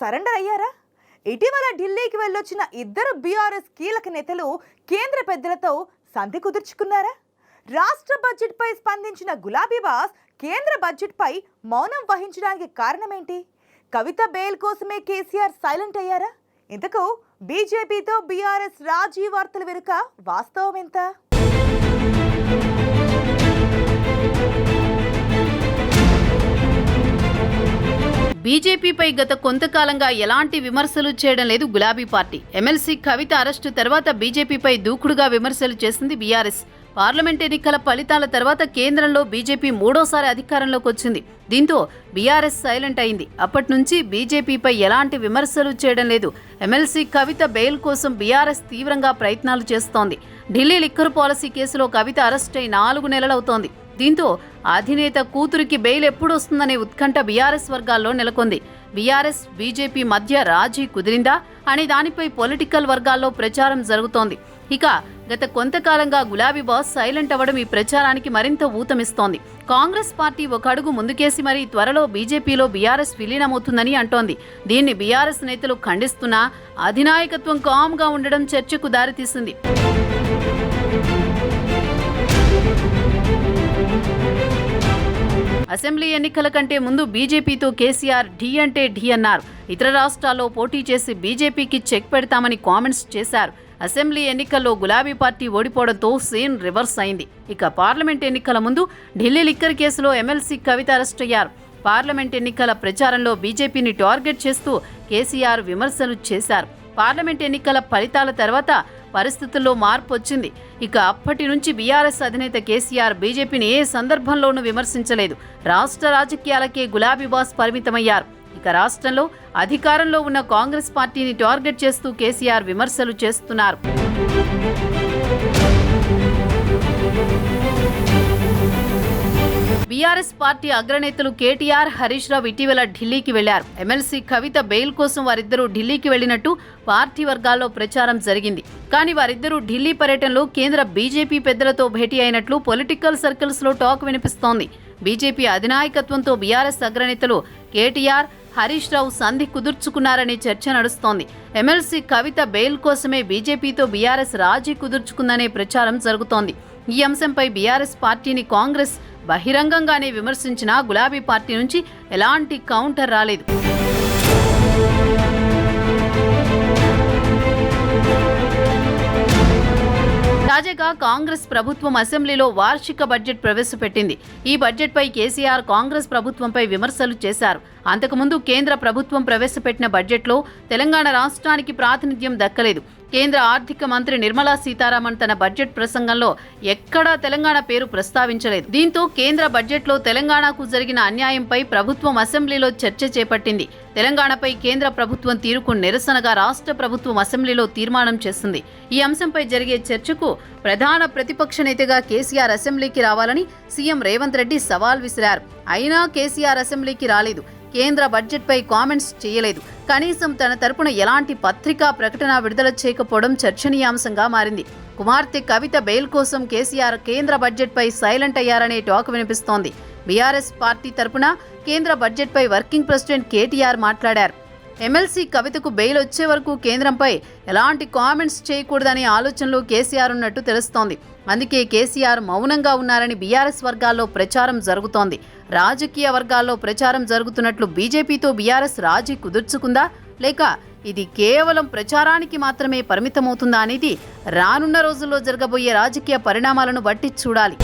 Surrender అయ్యారా? ఇటీవల ఢిల్లీకి వెళ్ళొచ్చిన ఇద్దరు బీఆర్ఎస్ కీలక నేతలు కేంద్ర పెద్దలతో సంధి కుదుర్చుకున్నారా? రాష్ట్ర బడ్జెట్పై స్పందించిన గులాబీ బాస్ కేంద్ర బడ్జెట్పై మౌనం వహించడానికి కారణమేంటి? కవిత బెయిల్ కోసమే కేసీఆర్ సైలెంట్ అయ్యారా? ఇంతకు బీజేపీతో బీఆర్ఎస్ రాజీ వార్తల వెనుక వాస్తవం ఎంత బీజేపీపై గత కొంతకాలంగా ఎలాంటి విమర్శలు చేయడం లేదు గులాబీ పార్టీ. ఎమ్మెల్సీ కవిత అరెస్టు తర్వాత బీజేపీపై దూకుడుగా విమర్శలు చేసింది బీఆర్ఎస్. పార్లమెంట్ ఎన్నికల ఫలితాల తర్వాత కేంద్రంలో బీజేపీ మూడోసారి అధికారంలోకి వచ్చింది. దీంతో బీఆర్ఎస్ సైలెంట్ అయింది. అప్పటి నుంచి బీజేపీపై ఎలాంటి విమర్శలు చేయడం లేదు. ఎమ్మెల్సీ కవిత బెయిల్ కోసం బీఆర్ఎస్ తీవ్రంగా ప్రయత్నాలు చేస్తోంది. ఢిల్లీ లిక్కర్ పాలసీ కేసులో కవిత అరెస్ట్ అయి నాలుగు నెలలవుతోంది. దీంతో అధినేత కూతురికి బెయిల్ ఎప్పుడు వస్తుందనే ఉత్కంఠ బీఆర్ఎస్ వర్గాల్లో నెలకొంది. బీఆర్ఎస్ బీజేపీ మధ్య రాజీ కుదిరిందా అనే దానిపై పొలిటికల్ వర్గాల్లో ప్రచారం జరుగుతోంది. ఇక గత కొంతకాలంగా గులాబీ బాస్ సైలెంట్ అవ్వడం ఈ ప్రచారానికి మరింత ఊతమిస్తోంది. కాంగ్రెస్ పార్టీ ఒక అడుగు ముందుకేసి మరీ త్వరలో బీజేపీలో బీఆర్ఎస్ విలీనమవుతుందని అంటోంది. దీన్ని బీఆర్ఎస్ నేతలు ఖండిస్తున్నా అధినాయకత్వం కామ్గా ఉండడం చర్చకు దారితీసింది. అసెంబ్లీ ఎన్నికల కంటే ముందు బీజేపీతో కేసీఆర్ ఢీ అంటే ఢీ అన్నారు. ఇతర రాష్ట్రాల్లో పోటీ చేసి బీజేపీకి చెక్ పెడతామని కామెంట్స్ చేశారు. అసెంబ్లీ ఎన్నికల్లో గులాబీ పార్టీ ఓడిపోవడంతో సీన్ రివర్స్ అయింది. ఇక పార్లమెంట్ ఎన్నికల ముందు ఢిల్లీ లిక్కర్ కేసులో ఎమ్మెల్సీ కవిత అరెస్ట్ అయ్యారు. పార్లమెంట్ ఎన్నికల ప్రచారంలో బీజేపీని టార్గెట్ చేస్తూ కేసీఆర్ విమర్శలు చేశారు. పార్లమెంట్ ఎన్నికల ఫలితాల తర్వాత పరిస్థితుల్లో మార్పు వచ్చింది ఇక అప్పటి నుంచి బీఆర్ఎస్ అధినేత కేసీఆర్ బీజేపీని ఏ సందర్భంలోనూ విమర్శించలేదు. రాష్ట్ర రాజకీయాలకే గులాబీ బాస్ పరిమితమయ్యారు. ఇక రాష్ట్రంలో అధికారంలో ఉన్న కాంగ్రెస్ పార్టీని టార్గెట్ చేస్తూ కేసీఆర్ విమర్శలు చేస్తున్నారు. టీఆర్ఎస్ పార్టీ అగ్రనేతలు కేటీఆర్ హరీష్ రావు ఇటీవల ఢిల్లీకి వెళ్ళారు. ఎమ్మెల్సీ కవిత బెయిల్ కోసం వారిద్దరూ ఢిల్లీకి వెళ్ళినట్టు పార్టీ వర్గాల్లో ప్రచారం జరిగింది. కానీ వారిద్దరూ ఢిల్లీ పర్యటనలో కేంద్ర బీజేపీ పెద్దలతో భేటీ అయినట్లు పొలిటికల్ సర్కిల్స్లో టాక్ వినిపిస్తోంది. బీజేపీ అధినాయకత్వంతో బీఆర్ఎస్ అగ్రనేతలు కేటీఆర్ హరీష్ రావు సంధి కుదుర్చుకున్నారనే చర్చ నడుస్తోంది. ఎమ్మెల్సీ కవిత బెయిల్ కోసమే బీజేపీతో బీఆర్ఎస్ రాజీ కుదుర్చుకుందనే ప్రచారం జరుగుతోంది. ఈ అంశంపై బీఆర్ఎస్ పార్టీని కాంగ్రెస్ బహిరంగంగానే విమర్శించినా గులాబీ పార్టీ నుంచి ఎలాంటి కౌంటర్ రాలేదు. తాజాగా కాంగ్రెస్ ప్రభుత్వం అసెంబ్లీలో వార్షిక బడ్జెట్ ప్రవేశపెట్టింది. ఈ బడ్జెట్పై కేసీఆర్ కాంగ్రెస్ ప్రభుత్వంపై విమర్శలు చేశారు. అంతకుముందు కేంద్ర ప్రభుత్వం ప్రవేశపెట్టిన బడ్జెట్లో తెలంగాణ రాష్ట్రానికి ప్రాతినిధ్యం దక్కలేదు. కేంద్ర ఆర్థిక మంత్రి నిర్మలా సీతారామన్ తన బడ్జెట్ ప్రసంగంలో ఎక్కడా తెలంగాణ పేరు ప్రస్తావించలేదు. దీంతో కేంద్ర బడ్జెట్లో తెలంగాణకు జరిగిన అన్యాయంపై ప్రభుత్వం అసెంబ్లీలో చర్చ చేపట్టింది. తెలంగాణపై కేంద్ర ప్రభుత్వం తీరుకు నిరసనగా రాష్ట్ర ప్రభుత్వం అసెంబ్లీలో తీర్మానం చేసింది ఈ అంశంపై జరిగే చర్చకు ప్రధాన ప్రతిపక్ష నేతగా కేసీఆర్ అసెంబ్లీకి రావాలని సీఎం రేవంత్ రెడ్డి సవాల్ విసిరారు. అయినా కేసీఆర్ అసెంబ్లీకి రాలేదు. కేంద్ర బడ్జెట్పై కామెంట్స్ చేయలేదు. కనీసం తన తరపున ఎలాంటి పత్రికా ప్రకటన విడుదల చేయకపోవడం చర్చనీయాంశంగా మారింది. కుమార్తె కవిత బెయిల్ కోసం కేసీఆర్ కేంద్ర బడ్జెట్పై సైలెంట్ అయ్యారనే టాక్ వినిపిస్తోంది. బీఆర్ఎస్ పార్టీ తరపున కేంద్ర బడ్జెట్పై వర్కింగ్ ప్రెసిడెంట్ కేటీఆర్ మాట్లాడారు. ఎమ్మెల్సీ కవితకు బెయిల్ వచ్చే వరకు కేంద్రంపై ఎలాంటి కామెంట్స్ చేయకూడదనే ఆలోచనలో కేసీఆర్ ఉన్నట్టు తెలుస్తోంది. అందుకే కేసీఆర్ మౌనంగా ఉన్నారని బీఆర్ఎస్ వర్గాల్లో ప్రచారం జరుగుతోంది. రాజకీయ వర్గాల్లో ప్రచారం జరుగుతున్నట్లు బీజేపీతో బీఆర్ఎస్ రాజీ కుదుర్చుకుందా? లేక ఇది కేవలం ప్రచారానికి మాత్రమే పరిమితమవుతుందా అనేది రానున్న రోజుల్లో జరగబోయే రాజకీయ పరిణామాలను బట్టి చూడాలి.